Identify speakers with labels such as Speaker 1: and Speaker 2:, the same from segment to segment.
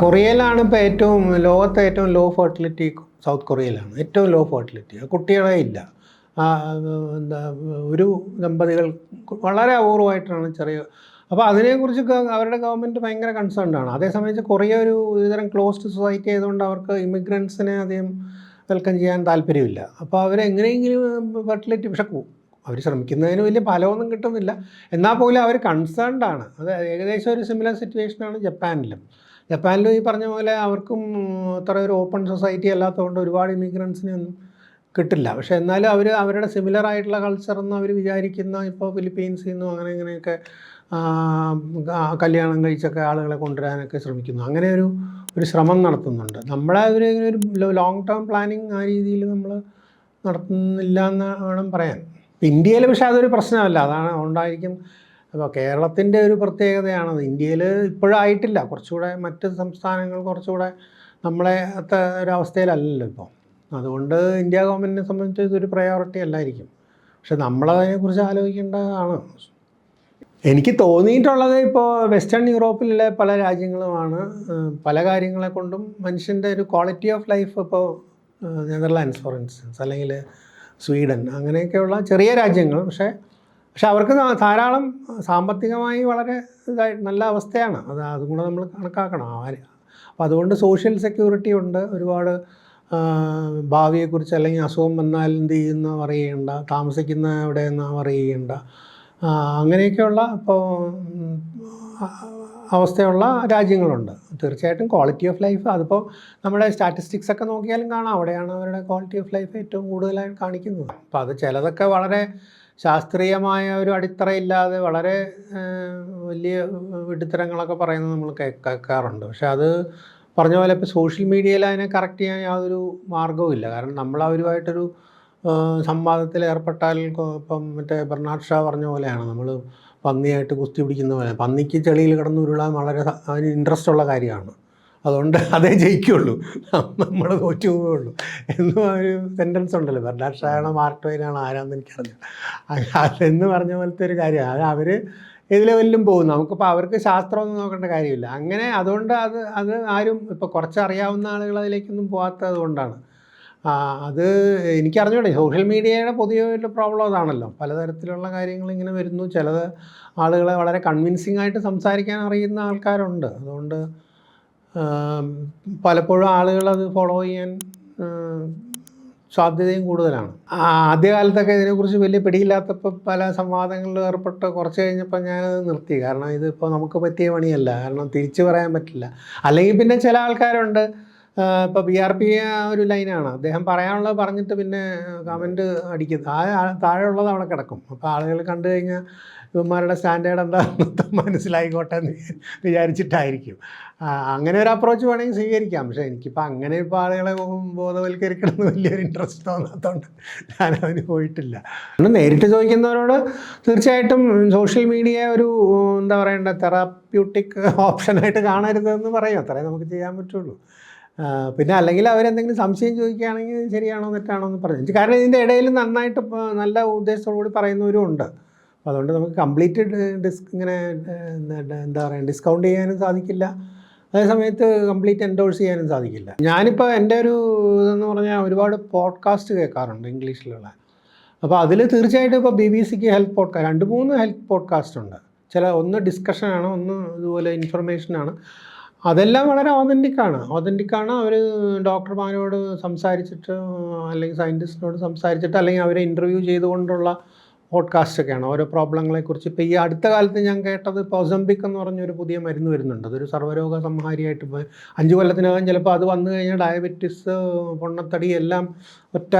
Speaker 1: കൊറിയയിലാണ് ഇപ്പോൾ ഏറ്റവും ലോകത്തെ ഏറ്റവും ലോ ഫെർട്ടിലിറ്റി സൗത്ത് കൊറിയയിലാണ്. ഏറ്റവും ലോ ഫെർട്ടിലിറ്റി കുട്ടികളെ ഇല്ല. എന്താ ഒരു ദമ്പതികൾ വളരെ അപൂർവമായിട്ടാണ് ചെറിയ അപ്പോൾ അതിനെക്കുറിച്ച് അവരുടെ ഗവൺമെന്റ് ഭയങ്കര കൺസേൺഡ് ആണ്. അതേസമയത്ത് കൊറിയ ഒരു ഒരുതരം ക്ലോസ്ഡ് സൊസൈറ്റി ആയതുകൊണ്ട് അവർക്ക് ഇമിഗ്രൻസിനെ അധികം വെൽക്കം ചെയ്യാൻ താല്പര്യമില്ല. അപ്പോൾ അവരെങ്ങനെയെങ്കിലും ഫെർട്ടിലിറ്റി പക്ഷെ അവർ ശ്രമിക്കുന്നതിന് വലിയ ഫലമൊന്നും കിട്ടുന്നില്ല. എന്നാൽ പോലും അവർ കൺസേൺഡ് ആണ്. അത് ഏകദേശം ഒരു സിമിലർ സിറ്റുവേഷനാണ് ജപ്പാനിലും. ജപ്പാനിലും ഈ പറഞ്ഞ പോലെ അവർക്കും അത്ര ഒരു ഓപ്പൺ സൊസൈറ്റി അല്ലാത്തതുകൊണ്ട് ഒരുപാട് ഇമിഗ്രൻസിനെ ഒന്നും കിട്ടില്ല. പക്ഷേ എന്നാലും അവർ അവരുടെ സിമിലർ ആയിട്ടുള്ള കൾച്ചർ എന്ന് അവർ വിചാരിക്കുന്ന ഇപ്പോൾ ഫിലിപ്പീൻസിൽ നിന്നും അങ്ങനെ ഇങ്ങനെയൊക്കെ കല്യാണം കഴിച്ചൊക്കെ ആളുകളെ കൊണ്ടുവരാനൊക്കെ ശ്രമിക്കുന്നു. അങ്ങനെ ഒരു ഒരു ശ്രമം നടത്തുന്നുണ്ട്. നമ്മളെ ഒരു ഒരു ലോങ് ടേം പ്ലാനിങ് ആ രീതിയിൽ നമ്മൾ നടത്തുന്നില്ല എന്ന് വേണം പറയാൻ ഇന്ത്യയിൽ പക്ഷേ അതൊരു പ്രശ്നമല്ല. അതാണ് അതുകൊണ്ടായിരിക്കും അപ്പോൾ കേരളത്തിന്റെ ഒരു പ്രത്യേകതയാണ് ഇന്ത്യയിൽ ഇപ്പോഴായിട്ടില്ല. കുറച്ചുകൂടെ മറ്റ് സംസ്ഥാനങ്ങൾ കുറച്ചുകൂടെ നമ്മളെ അത്ര ഒരവസ്ഥയിലല്ലല്ലോ ഇപ്പോൾ അതുകൊണ്ട് ഇന്ത്യ ഗവൺമെന്റിനെ സംബന്ധിച്ച് ഇതൊരു പ്രയോറിറ്റി അല്ലായിരിക്കും. പക്ഷെ നമ്മളതിനെക്കുറിച്ച് ആലോചിക്കേണ്ടതാണ്. എനിക്ക് തോന്നിയിട്ടുള്ളത് ഇപ്പോൾ വെസ്റ്റേൺ യൂറോപ്പിലെ പല രാജ്യങ്ങളുമാണ്. പല കാര്യങ്ങളെ കൊണ്ടും മനുഷ്യന്റെ ഒരു ക്വാളിറ്റി ഓഫ് ലൈഫ് ഇപ്പോൾ നെതർലാൻഡ്സ് ഫോർ ഇൻസ്റ്റൻസ് അല്ലെങ്കിൽ സ്വീഡൻ അങ്ങനെയൊക്കെയുള്ള ചെറിയ രാജ്യങ്ങൾ. പക്ഷേ പക്ഷെ അവർക്ക് ധാരാളം സാമ്പത്തികമായി വളരെ ഇതായി നല്ല അവസ്ഥയാണ്. അത് അതും കൂടെ നമ്മൾ കണക്കാക്കണം. ആര് അപ്പോൾ അതുകൊണ്ട് സോഷ്യൽ സെക്യൂരിറ്റി ഉണ്ട്. ഒരുപാട് ഭാവിയെക്കുറിച്ച് അല്ലെങ്കിൽ അസുഖം വന്നാൽ എന്ത് ചെയ്യുന്ന പറയേണ്ട താമസിക്കുന്ന എവിടെ എന്നാണ് പറയേണ്ട അങ്ങനെയൊക്കെയുള്ള ഇപ്പോൾ അവസ്ഥയുള്ള രാജ്യങ്ങളുണ്ട്. തീർച്ചയായിട്ടും ക്വാളിറ്റി ഓഫ് ലൈഫ് അതിപ്പോൾ നമ്മുടെ സ്റ്റാറ്റിസ്റ്റിക്സ് ഒക്കെ നോക്കിയാലും കാണാം. അവിടെയാണ് അവരുടെ ക്വാളിറ്റി ഓഫ് ലൈഫ് ഏറ്റവും കൂടുതലായി കാണിക്കുന്നത്. അപ്പോൾ അത് ചിലതൊക്കെ വളരെ ശാസ്ത്രീയമായ ഒരു അടിത്തറയില്ലാതെ വളരെ വലിയ വിഡിത്തരങ്ങളൊക്കെ പറയുന്നത് നമ്മൾ കേൾക്കാറുണ്ട്. പക്ഷെ അത് പറഞ്ഞ പോലെ ഇപ്പോൾ സോഷ്യൽ മീഡിയയിൽ അതിനെ കറക്റ്റ് ചെയ്യാൻ യാതൊരു മാർഗവും ഇല്ല. കാരണം നമ്മൾ അവരുമായിട്ടൊരു സംവാദത്തിൽ ഏർപ്പെട്ടാൽ ഇപ്പം മറ്റേ ബെർണാഡ് ഷാ പറഞ്ഞ പോലെയാണ്. നമ്മൾ പന്നിയായിട്ട് കുസ്തി പിടിക്കുന്ന പോലെ പന്നിക്ക് ചെളിയിൽ കിടന്ന് ഉരുളാൻ വളരെ അതിന് ഇൻട്രസ്റ്റ് ഉള്ള കാര്യമാണ്. അതുകൊണ്ട് അതേ ജയിക്കുള്ളൂ. നമ്മൾ തോറ്റു പോവുള്ളൂ എന്ന് ഒരു സെന്റൻസ് ഉണ്ടല്ലോ. മാർക്ക് ട്വൈനാണോ ആരാന്ന് എനിക്കറിഞ്ഞു അതെന്ന് പറഞ്ഞ പോലത്തെ ഒരു കാര്യമാണ് അത് അവർ ഏത് ലെവലിലും പോകും നമുക്കിപ്പോൾ അവർക്ക് ശാസ്ത്രമൊന്നും നോക്കേണ്ട കാര്യമില്ല. അങ്ങനെ അതുകൊണ്ട് അത് അത് ആരും ഇപ്പോൾ കുറച്ച് അറിയാവുന്ന ആളുകൾ അതിലേക്കൊന്നും പോകാത്തത് കൊണ്ടാണ്. അത് എനിക്കറിഞ്ഞൂടെ. സോഷ്യൽ മീഡിയയുടെ പൊതുവെ ഒരു പ്രോബ്ലം അതാണല്ലോ. പലതരത്തിലുള്ള കാര്യങ്ങൾ ഇങ്ങനെ വരുന്നു. ചിലത് ആളുകളെ വളരെ കൺവിൻസിംഗ് ആയിട്ട് സംസാരിക്കാൻ അറിയുന്ന ആൾക്കാരുണ്ട്. അതുകൊണ്ട് പലപ്പോഴും ആളുകൾ അത് ഫോളോ ചെയ്യാൻ സാധ്യതയും കൂടുതലാണ്. ആദ്യകാലത്തൊക്കെ ഇതിനെക്കുറിച്ച് വലിയ പിടിയില്ലാത്തപ്പോൾ പല സംവാദങ്ങളിൽ ഏർപ്പെട്ട് കുറച്ച് കഴിഞ്ഞപ്പോൾ ഞാനത് നിർത്തി. കാരണം ഇതിപ്പോൾ നമുക്ക് പറ്റിയ പണിയല്ല. കാരണം തിരിച്ചു പറയാൻ പറ്റില്ല. അല്ലെങ്കിൽ പിന്നെ ചില ആൾക്കാരുണ്ട് ഇപ്പോൾ ബി ആർ പി ഒരു ലൈനാണ് അദ്ദേഹം പറയാനുള്ളത് പറഞ്ഞിട്ട് പിന്നെ കമന്റ് അടിക്കുന്നത് ആ താഴെയുള്ളത് അവിടെ കിടക്കും. അപ്പോൾ ആളുകൾ കണ്ടു കഴിഞ്ഞാൽ ഇവന്മാരുടെ സ്റ്റാൻഡേർഡ് എന്താ? മനസ്സിലായിക്കോട്ടെ എന്ന് വിചാരിച്ചിട്ടായിരിക്കും. അങ്ങനെ ഒരു അപ്രോച്ച് വേണമെങ്കിൽ സ്വീകരിക്കാം. പക്ഷേ എനിക്കിപ്പോൾ അങ്ങനെ ഇപ്പോൾ ആളുകളെ ബോധവൽക്കരിക്കണം എന്ന് വലിയൊരു ഇൻട്രസ്റ്റ് തോന്നാത്തതുകൊണ്ട് ഞാൻ അതിന് പോയിട്ടില്ല. ഒന്ന് നേരിട്ട് ചോദിക്കുന്നവരോട് തീർച്ചയായിട്ടും സോഷ്യൽ മീഡിയ ഒരു എന്താ പറയേണ്ട തെറാപ്യൂട്ടിക് ഓപ്ഷനായിട്ട് കാണരുതെന്ന് പറയും. അത്രേ നമുക്ക് ചെയ്യാൻ പറ്റുള്ളൂ. പിന്നെ അല്ലെങ്കിൽ അവരെന്തെങ്കിലും സംശയം ചോദിക്കുകയാണെങ്കിൽ ശരിയാണോ തെറ്റാണോ എന്ന് പറഞ്ഞു. കാരണം ഇതിന്റെ ഇടയിൽ നന്നായിട്ട് നല്ല ഉദ്ദേശത്തോടു കൂടി പറയുന്നവരും ഉണ്ട്. അപ്പോൾ അതുകൊണ്ട് നമുക്ക് കംപ്ലീറ്റ് ഡിസ്ക് ഇങ്ങനെ എന്താ പറയുക ഡിസ്കൗണ്ട് ചെയ്യാനും സാധിക്കില്ല. അതേ സമയത്ത് കംപ്ലീറ്റ് എൻഡോഴ്സ് ചെയ്യാനും സാധിക്കില്ല. ഞാനിപ്പോൾ എന്റെ ഒരു ഇതെന്ന് പറഞ്ഞാൽ ഒരുപാട് പോഡ്കാസ്റ്റ് കേൾക്കാറുണ്ട് ഇംഗ്ലീഷിലുള്ള. അപ്പോൾ അതിൽ തീർച്ചയായിട്ടും ഇപ്പോൾ ബി ബി സിക്ക് ഹെൽത്ത് പോഡ്കാസ്റ്റ് രണ്ട് മൂന്ന് ഹെൽപ്പ് പോഡ്കാസ്റ്റ് ഉണ്ട്. ചില ഒന്ന് ഡിസ്കഷനാണ് ഒന്ന് ഇതുപോലെ ഇൻഫർമേഷനാണ് അതെല്ലാം വളരെ ഓതന്റിക്കാണ് ഓതന്റിക്കാണ് അവർ ഡോക്ടർമാരോട് സംസാരിച്ചിട്ട് അല്ലെങ്കിൽ സയന്റിസ്റ്റിനോട് സംസാരിച്ചിട്ട് അല്ലെങ്കിൽ അവരെ ഇന്റർവ്യൂ ചെയ്തുകൊണ്ടുള്ള പോഡ്കാസ്റ്റൊക്കെയാണ് ഓരോ പ്രോബ്ലങ്ങളെക്കുറിച്ച് ഇപ്പോൾ ഈ അടുത്ത കാലത്ത് ഞാൻ കേട്ടത് പൊസംബിക് എന്ന് പറഞ്ഞൊരു പുതിയ മരുന്ന് വരുന്നുണ്ട്. അതൊരു സർവരോഗ സംഹാരിയായിട്ട് അഞ്ച് കൊല്ലത്തിനകം ചിലപ്പോൾ അത് വന്നു കഴിഞ്ഞാൽ ഡയബറ്റിസ് പൊണ്ണത്തടി എല്ലാം ഒറ്റ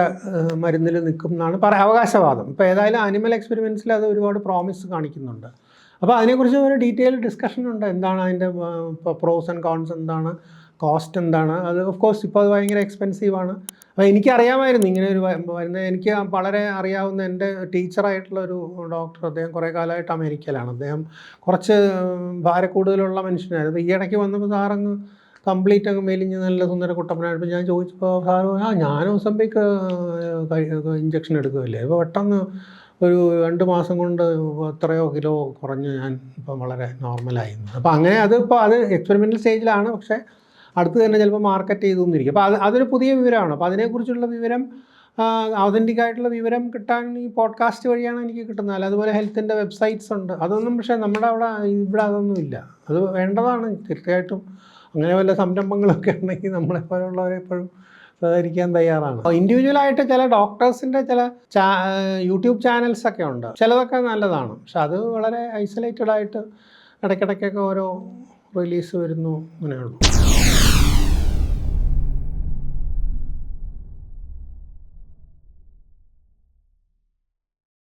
Speaker 1: മരുന്നിൽ നിൽക്കും എന്നാണ് പറ അവകാശവാദം. ഇപ്പോൾ ഏതായാലും അനിമൽ എക്സ്പെരിമെൻസിൽ അത് ഒരുപാട് പ്രോമിസ് കാണിക്കുന്നുണ്ട്. അപ്പോൾ അതിനെക്കുറിച്ച് ഒരു ഡീറ്റെയിൽ ഡിസ്കഷൻ ഉണ്ട്. എന്താണ് അതിന്റെ പ്രോസ് ആൻഡ് കോൺസ് എന്താണ് കോസ്റ്റ് എന്താണ്? അത് ഓഫ് കോഴ്സ് ഇപ്പോൾ അത് ഭയങ്കര എക്സ്പെൻസീവാണ് അപ്പോൾ എനിക്കറിയാമായിരുന്നു ഇങ്ങനെ ഒരു വരുന്നത് എനിക്ക് വളരെ അറിയാവുന്ന എന്റെ ടീച്ചറായിട്ടുള്ള ഒരു ഡോക്ടർ അദ്ദേഹം കുറേ കാലമായിട്ട് അമേരിക്കയിലാണ്. അദ്ദേഹം കുറച്ച് ഭാരക്കൂടുതലുള്ള മനുഷ്യനായിരുന്നു. ഈ ഇടയ്ക്ക് വന്നപ്പോൾ സാറങ്ങ് കംപ്ലീറ്റ് അങ്ങ് മെലിഞ്ഞ് നല്ല സുന്ദര കുട്ടപ്പനായിട്ട് ഞാൻ ചോദിച്ചപ്പോൾ സാറ് ആ ഞാൻ ഒസംബിക്ക് ഇഞ്ചക്ഷൻ എടുക്കുകയല്ലേ? അപ്പോൾ പെട്ടെന്ന് ഒരു രണ്ട് മാസം കൊണ്ട് എത്രയോ കിലോ കുറഞ്ഞ് ഞാൻ ഇപ്പം വളരെ നോർമലായി അപ്പോൾ അങ്ങനെ അത് ഇപ്പോൾ അത് എക്സ്പെരിമെന്റൽ സ്റ്റേജിലാണ് പക്ഷേ അടുത്ത് തന്നെ ചിലപ്പോൾ മാർക്കറ്റ് ചെയ്തു എന്നിരിക്കും അപ്പോൾ അത് അതൊരു പുതിയ വിവരമാണ്. അപ്പോൾ അതിനെക്കുറിച്ചുള്ള വിവരം ഒതന്റിക് ആയിട്ടുള്ള വിവരം കിട്ടാൻ ഈ പോഡ്കാസ്റ്റ് വഴിയാണ് എനിക്ക് കിട്ടുന്നത്. അല്ല അതുപോലെ ഹെൽത്തിന്റെ വെബ്സൈറ്റ്സ് ഉണ്ട്. അതൊന്നും പക്ഷേ നമ്മുടെ അവിടെ ഇവിടെ അതൊന്നും ഇല്ല. അത് വേണ്ടതാണ്. തീർച്ചയായിട്ടും അങ്ങനെ വല്ല സംരംഭങ്ങളൊക്കെ ഉണ്ടെങ്കിൽ നമ്മളെ പോലുള്ളവരെ എപ്പോഴും സഹകരിക്കാൻ തയ്യാറാണ്. ഇൻഡിവിജ്വലായിട്ട് ചില ഡോക്ടേഴ്സിന്റെ ചില യൂട്യൂബ് ചാനൽസ് ഒക്കെ ഉണ്ട്. ചിലതൊക്കെ നല്ലതാണ്. പക്ഷെ അത് വളരെ ഐസൊലേറ്റഡ് ആയിട്ട് ഇടയ്ക്കിടയ്ക്കൊക്കെ ഓരോ റിലീസ് വരുന്നു. അങ്ങനെയുള്ളൂ.